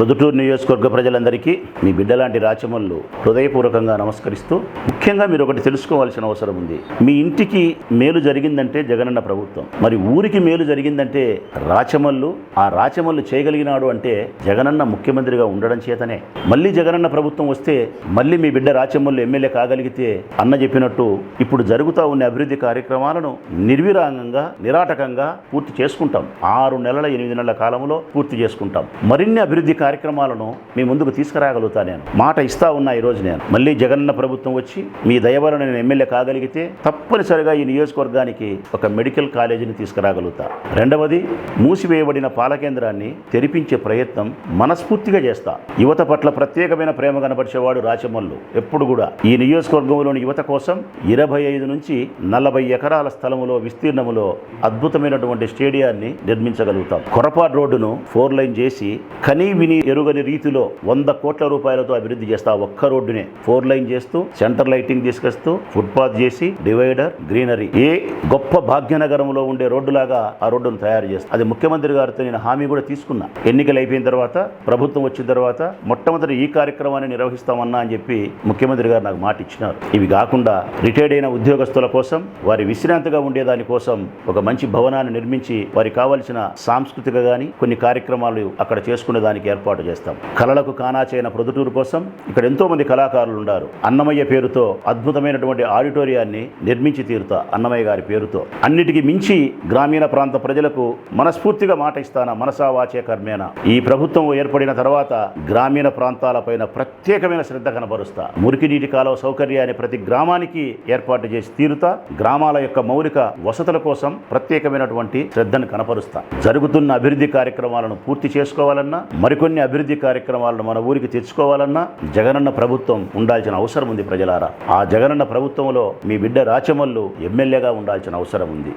రుదుటూరు నియోజకవర్గ ప్రజలందరికీ మీ బిడ్డలాంటి రాచమల్లు హృదయపూర్వకంగా నమస్కరిస్తూ ముఖ్యంగా మీరు ఒకటి తెలుసుకోవాల్సిన అవసరం ఉంది. మీ ఇంటికి మేలు జరిగిందంటే జగనన్న ప్రభుత్వం. మరి ఊరికి మేలు జరిగిందంటే రాచమల్లు ఆ రాచమల్లు చేయగలిగినాడు అంటే జగనన్న ముఖ్యమంత్రిగా ఉండడం చేతనే. మళ్ళీ జగనన్న ప్రభుత్వం వస్తే మళ్ళీ మీ బిడ్డ రాచమల్లు ఎమ్మెల్యే కాగలిగితే అన్న చెప్పినట్టు ఇప్పుడు జరుగుతూ ఉన్న అభివృద్ధి కార్యక్రమాలను నిర్విరాంగంగా నిరాటకంగా పూర్తి చేసుకుంటాం. ఆరు నెలల ఎనిమిది నెలల కాలంలో పూర్తి చేసుకుంటాం. మరిన్ని అభివృద్ధి కార్యక్రమాలను మీ ముందుకు తీసుకురాగలుగుతా నేను. మాట ఇస్తా ఉన్నా ఈరోజు నేను. మళ్ళీ జగనన్న ప్రభుత్వం వచ్చి మీ దయవల్ల నేను ఎమ్మెల్యే కాగలిగితే తప్పనిసరిగా ఈ నియోజకవర్గానికి ఒక మెడికల్ కాలేజీని తీసుకురాగలుగుతా. రెండవది మూసివేయబడిన పాల కేంద్రాన్ని తెరిపించే ప్రయత్నం మనస్ఫూర్తిగా చేస్తా. యువత పట్ల ప్రత్యేకమైన ప్రేమ కనపరిచేవాడు రాచమల్లు. ఎప్పుడు కూడా ఈ నియోజకవర్గంలోని యువత కోసం ఇరవై ఐదు నుంచి నలభై ఎకరాల స్థలములో విస్తీర్ణములో అద్భుతమైనటువంటి స్టేడియాన్ని నిర్మించగలుగుతాం. కొరపాడు రోడ్డును ఫోర్ లైన్ చేసి కనీ విని ఎరుగని రీతిలో వంద కోట్ల రూపాయలతో అభివృద్ధి చేస్తా ఒక్క రోడ్డునే ఫోర్ లైన్ చేస్తూ సెంటర్ లైటింగ్ తీసుకొస్తూ ఫుట్పాత్ చేసి డివైడర్ గ్రీనరీ. ఏ గొప్ప భాగ్యనగరంలో ఉండే రోడ్డులాగా ఆ రోడ్డును తయారు చేస్తా. అది ముఖ్యమంత్రి గారితో నేను హామీ కూడా తీసుకున్నా. ఎన్నికలు అయిపోయిన తర్వాత ప్రభుత్వం వచ్చిన తర్వాత మొట్టమొదటి ఈ కార్యక్రమాన్ని నిర్వహిస్తామన్నా అని చెప్పి ముఖ్యమంత్రి గారు నాకు మాట ఇచ్చినారు ఇవి కాకుండా రిటైర్డ్ అయిన ఉద్యోగస్తుల కోసం వారి విశ్రాంతిగా ఉండేదాని కోసం ఒక మంచి భవనాన్ని నిర్మించి వారికి కావలసిన సాంస్కృతిక గాని కొన్ని కార్యక్రమాలు అక్కడ చేసుకునే దానికి ఏర్పాటు చేస్తాం. కళలకు కానాచైన ప్రొదుటూరు కోసం ఇక్కడ ఎంతో మంది కళాకారులు ఉన్నారు అన్నమయ్య పేరుతో అద్భుతమైనటువంటి ఆడిటోరియాన్ని నిర్మించి తీరుతా అన్నమయ్య గారి పేరుతో. అన్నిటికీ మించి గ్రామీణ ప్రాంత ప్రజలకు మనస్ఫూర్తిగా మాట ఇస్తానా మనసా వాచే కర్మేన? ఈ ప్రభుత్వం ఏర్పడిన తర్వాత గ్రామీణ ప్రాంతాలపైన ప్రత్యేకమైన శ్రద్ధ కనబరుస్తా. మురికి నీటి కాలువ సౌకర్యాన్ని ప్రతి గ్రామానికి ఏర్పాటు చేసి తీరుతా. గ్రామాల యొక్క మౌలిక వసతుల కోసం ప్రత్యేకమైనటువంటి శ్రద్ధను కనపరుస్తా. జరుగుతున్న అభివృద్ధి కార్యక్రమాలను పూర్తి చేసుకోవాలన్నా మరికొన్ని మరికొన్ని అభివృద్ధి కార్యక్రమాలను మన ఊరికి తెచ్చుకోవాలన్నా జగనన్న ప్రభుత్వం ఉండాల్సిన అవసరం ఉంది ప్రజలారా. ఆ జగనన్న ప్రభుత్వంలో మీ బిడ్డ రాచమల్లు ఎమ్మెల్యేగా ఉండాల్సిన అవసరం ఉంది.